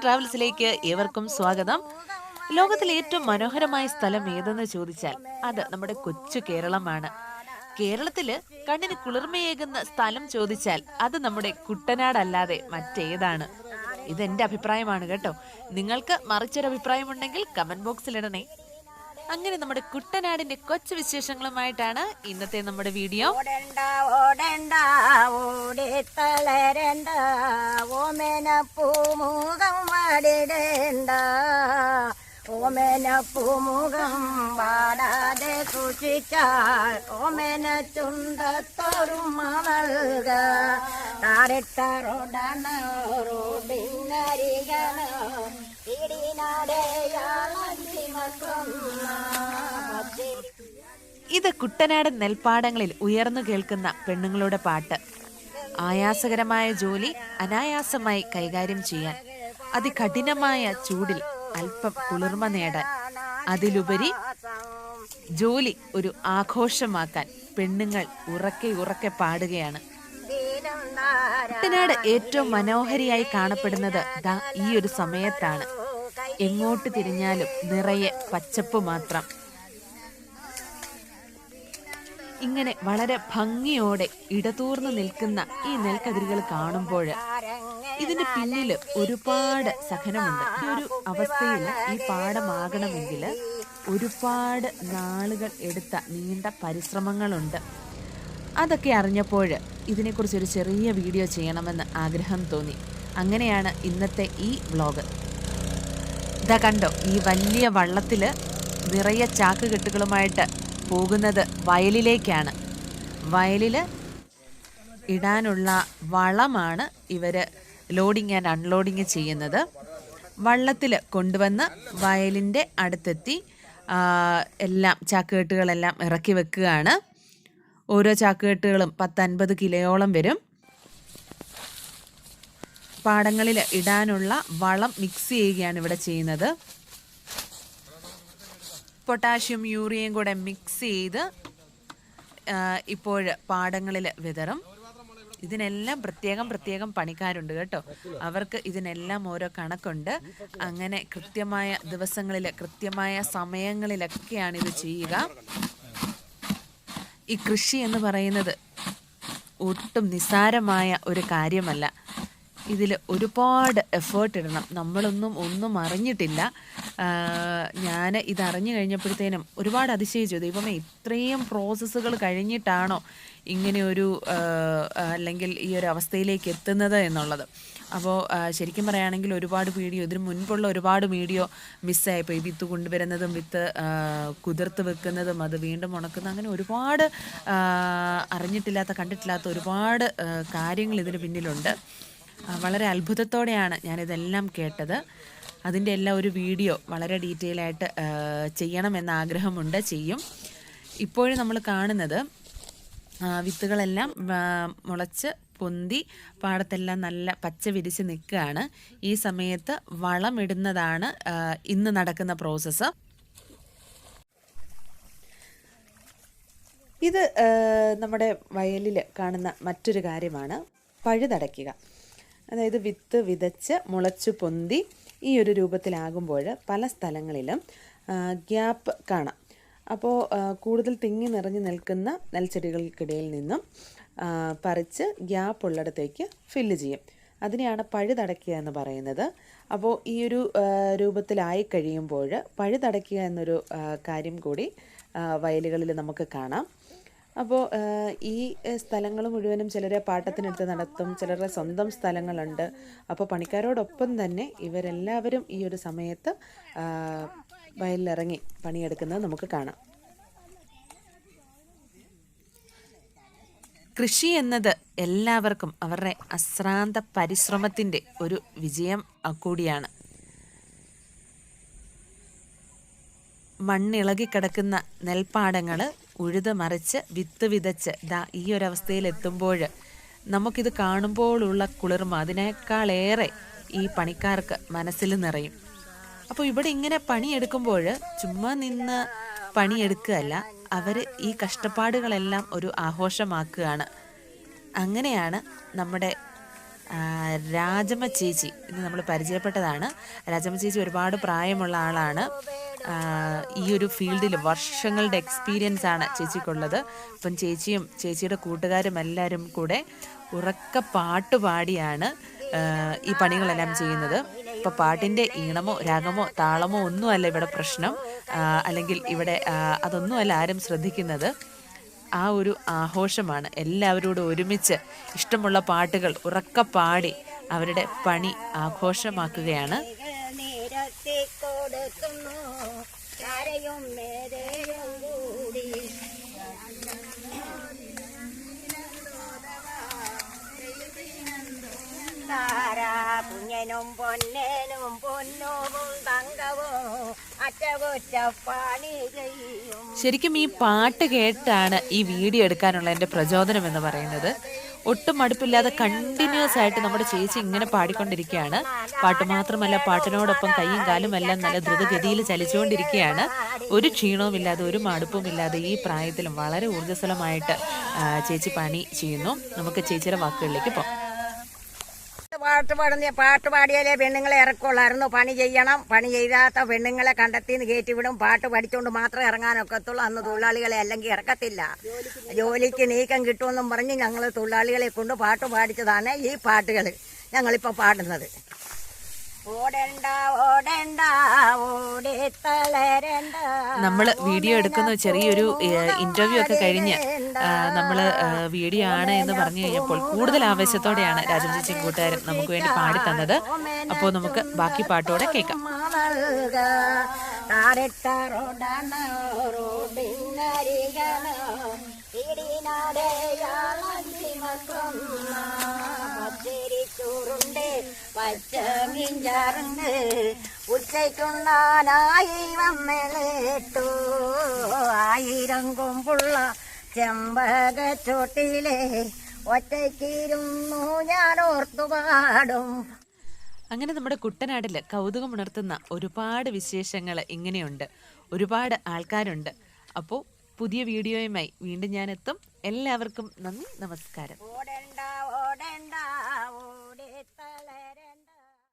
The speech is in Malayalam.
ട്രാവൽസിലേക്ക് ഏവർക്കും സ്വാഗതം. ലോകത്തിലെ ഏറ്റവും മനോഹരമായ സ്ഥലം ഏതെന്ന് ചോദിച്ചാൽ അത് നമ്മുടെ കൊച്ചു കേരളമാണ്. കേരളത്തിൽ കണ്ണിന് കുളിർമയേകുന്ന സ്ഥലം ചോദിച്ചാൽ അത് നമ്മുടെ കുട്ടനാടല്ലാതെ മറ്റേതാണ്. ഇതെന്റെ അഭിപ്രായമാണ് കേട്ടോ. നിങ്ങൾക്ക് മറിച്ചൊരു അഭിപ്രായമുണ്ടെങ്കിൽ കമന്റ് ബോക്സിൽ ഇടണേ അങ്ങനെ നമ്മുടെ കുട്ടനാടിന്റെ കൊച്ചു വിശേഷങ്ങളുമായിട്ടാണ് ഇന്നത്തെ നമ്മുടെ വീഡിയോ. ഓടണ്ട ഓടണ്ട ഓടിത്തളരണ്ട ഓമേന പൂമുഖം വാടിടേണ്ട. ഓമന പൂമുഖം വാടാതെ സൂക്ഷിച്ചാൽ ഓമേന ചുണ്ടത്തോറും താരട്ട താരട്ടറോടണ റോഡിനരികണ. ഇത് കുട്ടനാടൻ നെൽപ്പാടങ്ങളിൽ ഉയർന്നു കേൾക്കുന്ന പെണ്ണുങ്ങളുടെ പാട്ട്. ആയാസകരമായ ജോലി അനായാസമായി കൈകാര്യം ചെയ്യാൻ അതികഠിനമായ ചൂടിൽ അല്പം കുളിർമ നേടാൻ അതിലുപരി ജോലി ഒരു ആഘോഷമാക്കാൻ പെണ്ണുങ്ങൾ ഉറക്കെ ഉറക്കെ പാടുകയാണ്. കുട്ടനാട് ഏറ്റവും മനോഹരിയായി കാണപ്പെടുന്നത് ഈ ഒരു സമയത്താണ്. എങ്ങോട്ട് തിരിഞ്ഞാലും നിറയെ പച്ചപ്പ് മാത്രം. ഇങ്ങനെ വളരെ ഭംഗിയോടെ ഇടതൂർന്നു നിൽക്കുന്ന ഈ നെൽക്കതിരുകൾ കാണുമ്പോൾ ഇതിന്റെ പിന്നിൽ ഒരുപാട് സഹനമുണ്ട്. ഈ ഒരു അവസ്ഥയിൽ ഈ പാടമാകണമെങ്കിൽ ഒരുപാട് നാളുകൾ എടുത്ത നീണ്ട പരിശ്രമങ്ങളുണ്ട്. അതൊക്കെ അറിഞ്ഞപ്പോൾ ഇതിനെക്കുറിച്ച് ഒരു ചെറിയ വീഡിയോ ചെയ്യണമെന്ന് ആഗ്രഹം തോന്നി. അങ്ങനെയാണ് ഇന്നത്തെ ഈ വ്ലോഗ്. ഇതാ കണ്ടോ ഈ വലിയ വള്ളത്തിൽ നിറയെ ചാക്ക് കെട്ടുകളുമായിട്ട് പോകുന്നത് വയലിലേക്കാണ്. വയലിൽ ഇടാനുള്ള വളമാണ് ഇവർ ലോഡിങ് ആൻഡ് അൺലോഡിങ് ചെയ്യുന്നത്. വള്ളത്തിൽ കൊണ്ടുവന്ന് വയലിന്റെ അടുത്തെത്തി എല്ലാം ചാക്കുകെട്ടുകളെല്ലാം ഇറക്കി വെക്കുകയാണ്. ഓരോ ചാക്കുകെട്ടുകളും പത്തൻപത് കിലോയോളം വരും. പാടങ്ങളിൽ ഇടാനുള്ള വളം മിക്സ് ചെയ്യുകയാണ് ഇവിടെ ചെയ്യുന്നത്. പൊട്ടാഷ്യം യൂറിയയും കൂടെ മിക്സ് ചെയ്ത് ഇപ്പോൾ പാടങ്ങളിൽ വിതറും. ഇതിനെല്ലാം പ്രത്യേകം പ്രത്യേകം പണിക്കാരുണ്ട് കേട്ടോ. അവർക്ക് ഇതിനെല്ലാം ഓരോ കണക്കുണ്ട്. അങ്ങനെ കൃത്യമായ ദിവസങ്ങളിൽ കൃത്യമായ സമയങ്ങളിലൊക്കെയാണ് ഇത് ചെയ്യുക. ഈ കൃഷി എന്ന് പറയുന്നത് ഒട്ടും നിസ്സാരമായ ഒരു കാര്യമല്ല. ഇതിൽ ഒരുപാട് എഫേർട്ട് ഇടണം. നമ്മളൊന്നും ഒന്നും അറിഞ്ഞിട്ടില്ല. ഞാൻ ഇതറിഞ്ഞു കഴിഞ്ഞപ്പോഴത്തേനും ഒരുപാട് അതിശയിച്ചു. ദൈവമേ ഇത്രയും പ്രോസസ്സുകൾ കഴിഞ്ഞിട്ടാണോ ഇങ്ങനെ ഒരു അല്ലെങ്കിൽ ഈ ഒരു അവസ്ഥയിലേക്ക് എത്തുന്നത് എന്നുള്ളത്. അപ്പോൾ ശരിക്കും പറയുകയാണെങ്കിൽ ഒരുപാട് വീഡിയോ ഇതിന് മുൻപുള്ള ഒരുപാട് വീഡിയോ മിസ്സായിപ്പോയി. വിത്ത് കൊണ്ടുവരുന്നതും വിത്ത് കുതിർത്ത് വെക്കുന്നതും അത് വീണ്ടും ഉണക്കുന്ന അങ്ങനെ ഒരുപാട് അറിഞ്ഞിട്ടില്ലാത്ത കണ്ടിട്ടില്ലാത്ത ഒരുപാട് കാര്യങ്ങൾ ഇതിന് പിന്നിലുണ്ട്. വളരെ അത്ഭുതത്തോടെയാണ് ഞാനിതെല്ലാം കേട്ടത്. അതിന്റെ എല്ലാം ഒരു വീഡിയോ വളരെ ഡീറ്റെയിൽ ആയിട്ട് ചെയ്യണം ചെയ്യണമെന്ന ആഗ്രഹമുണ്ട് ചെയ്യും. ഇപ്പോഴും നമ്മൾ കാണുന്നത് വിത്തുകളെല്ലാം മുളച്ച് പൊന്തി പാടത്തെല്ലാം നല്ല പച്ച വിരിച്ച് നിൽക്കുകയാണ്. ഈ സമയത്ത് വളമിടുന്നതാണ് ഇന്ന് നടക്കുന്ന പ്രോസസ്സ്. ഇത് നമ്മുടെ വയലിൽ കാണുന്ന മറ്റൊരു കാര്യമാണ് പഴുതടയ്ക്കുക. അതായത് വിത്ത് വിതച്ച് മുളച്ചു പൊന്തി ഈ ഒരു രൂപത്തിലാകുമ്പോൾ പല സ്ഥലങ്ങളിലും ഗ്യാപ്പ് കാണാം. അപ്പോൾ കൂടുതൽ തിങ്ങി നിറഞ്ഞു നിൽക്കുന്ന നെൽച്ചെടികൾക്കിടയിൽ നിന്നും പറിച്ച് ഗ്യാപ്പ് ഉള്ളിടത്തേക്ക് ഫില്ല് ചെയ്യും. അതിനെയാണ് പഴുതടയ്ക്കുക എന്ന് പറയുന്നത്. അപ്പോൾ ഈ ഒരു രൂപത്തിലായി കഴിയുമ്പോൾ പഴുതടയ്ക്കുക എന്നൊരു കാര്യം കൂടി വയലുകളിൽ നമുക്ക് കാണാം. അപ്പോൾ ഈ സ്ഥലങ്ങൾ മുഴുവനും ചിലരെ പാട്ടത്തിനെടുത്ത് നടത്തും ചിലരുടെ സ്വന്തം സ്ഥലങ്ങളുണ്ട്. അപ്പോൾ പണിക്കാരോടൊപ്പം തന്നെ ഇവരെല്ലാവരും ഈ ഒരു സമയത്ത് വയലിലിറങ്ങി പണിയെടുക്കുന്നത് നമുക്ക് കാണാം. കൃഷി എന്നത് എല്ലാവർക്കും അവരുടെ അശ്രാന്ത പരിശ്രമത്തിന്റെ ഒരു വിജയം കൂടിയാണ്. മണ്ണിളകി കിടക്കുന്ന നെൽപ്പാടങ്ങൾ ഉഴുത് മറിച്ച് വിത്ത് വിതച്ച് ദാ ഈ ഒരവസ്ഥയിൽ എത്തുമ്പോൾ നമുക്കിത് കാണുമ്പോഴുള്ള കുളിർമ അതിനേക്കാളേറെ ഈ പണിക്കാർക്ക് മനസ്സിൽ നിറയും. അപ്പോൾ ഇവിടെ ഇങ്ങനെ പണിയെടുക്കുമ്പോൾ ചുമ്മാ നിന്ന് പണിയെടുക്കുകയല്ല അവർ ഈ കഷ്ടപ്പാടുകളെല്ലാം ഒരു ആഘോഷമാക്കുകയാണ്. അങ്ങനെയാണ് നമ്മുടെ രാജമ്മ ചേച്ചി ഇന്ന് നമ്മൾ പരിചയപ്പെട്ടതാണ്. രാജമ്മ ചേച്ചി ഒരുപാട് പ്രായമുള്ള ആളാണ്. ഈ ഒരു ഫീൽഡിൽ വർഷങ്ങളുടെ എക്സ്പീരിയൻസ് ആണ് ചേച്ചിക്കുള്ളത്. അപ്പം ചേച്ചിയും ചേച്ചിയുടെ കൂട്ടുകാരും എല്ലാവരും കൂടെ ഉറക്ക പാട്ട് പാടിയാണ് ഈ പണികളെല്ലാം ചെയ്യുന്നത്. ഇപ്പം പാട്ടിന്റെ ഈണമോ രാഗമോ താളമോ ഒന്നുമല്ല ഇവിടെ പ്രശ്നം. അല്ലെങ്കിൽ ഇവിടെ അതൊന്നുമല്ല ആരും ശ്രദ്ധിക്കുന്നത്. ആ ഒരു ആഘോഷമാണ് എല്ലാവരോടും ഒരുമിച്ച് ഇഷ്ടമുള്ള പാട്ടുകൾ ഉറക്ക പാടി അവരുടെ പണി ആഘോഷമാക്കുകയാണ്. കൊടുക്കുന്നു. കരയും മേരയും കൂടി. കുഞ്ഞനും പൊന്നനും പൊന്നവും തങ്കവും അറ്റകുറ്റപ്പാണി പണി ചെയ്യും. ശരിക്കും ഈ പാട്ട് കേട്ടാണ് ഈ വീഡിയോ എടുക്കാനുള്ള എന്റെ പ്രചോദനം എന്ന് പറയുന്നത്. ഒട്ടും മടുപ്പില്ലാതെ കണ്ടിന്യൂസ് ആയിട്ട് നമ്മുടെ ചേച്ചി ഇങ്ങനെ പാടിക്കൊണ്ടിരിക്കുകയാണ്. പാട്ട് മാത്രമല്ല പാട്ടിനോടൊപ്പം കൈയും കാലും എല്ലാം നല്ല ദ്രുതഗതിയിൽ ചലിച്ചുകൊണ്ടിരിക്കുകയാണ്. ഒരു ക്ഷീണവും ഇല്ലാതെ ഒരു മടുപ്പും ഇല്ലാതെ ഈ പ്രായത്തിലും വളരെ ഊർജസ്വലമായിട്ട് ചേച്ചി പണി ചെയ്യുന്നു. നമുക്ക് ചേച്ചിയുടെ വാക്കുകളിലേക്ക് പോകാം. പാട്ട് പാടുന്ന പാട്ട് പാടിയാലേ പെണ്ണുങ്ങളെ ഇറക്കുള്ളായിരുന്നു. പണി ചെയ്യണം. പണി ചെയ്താത്ത പെണ്ണുങ്ങളെ കണ്ടെത്തിന്ന് കയറ്റിവിടും പാട്ട് പഠിച്ചുകൊണ്ട് മാത്രമേ ഇറങ്ങാനൊക്കത്തുള്ളൂ. അന്ന് തൊഴിലാളികളെ അല്ലെങ്കിൽ ഇറക്കത്തില്ല. ജോലിക്ക് നീക്കം കിട്ടുമെന്നും പറഞ്ഞ് ഞങ്ങൾ തൊഴിലാളികളെ കൊണ്ട് പാട്ട് പാടിച്ചതാണ് ഈ പാട്ടുകൾ ഞങ്ങളിപ്പോൾ പാടുന്നത് ഓടണ്ട ഓടണ്ട ഓടി തളരണ്ട നമ്മൾ വീഡിയോ എടുക്കുന്ന ചെറിയൊരു ഇന്റർവ്യൂ ഒക്കെ കഴിഞ്ഞ് നമ്മൾ വീഡിയോ ആണ് എന്ന് പറഞ്ഞു കഴിഞ്ഞപ്പോൾ കൂടുതൽ ആവേശത്തോടെയാണ് രാജൻ സിംഗ് കൂട്ടുകാരൻ നമുക്ക് വേണ്ടി പാടി തന്നത്. അപ്പോൾ നമുക്ക് ബാക്കി പാട്ടോടെ കേൾക്കാം. ചോറുണ്ട് പച്ച മിഞ്ചാറുണ്ട് ഉച്ചയ്ക്കുണ്ണാനായി ആയിരം കൊമ്പുള്ള ചെമ്പക ചോട്ടിലെ ഒറ്റയ്ക്കിരുന്നു ഞാൻ ഓർത്തു പാടും. അങ്ങനെ നമ്മുടെ കുട്ടനാട്ടിൽ കൗതുകമുണർത്തുന്ന ഒരുപാട് വിശേഷങ്ങൾ ഇങ്ങനെയുണ്ട്. ഒരുപാട് ആൾക്കാരുണ്ട്. അപ്പോൾ പുതിയ വീഡിയോയുമായി വീണ്ടും ഞാൻ എത്തും എല്ലാവർക്കും നന്ദി നമസ്കാരം.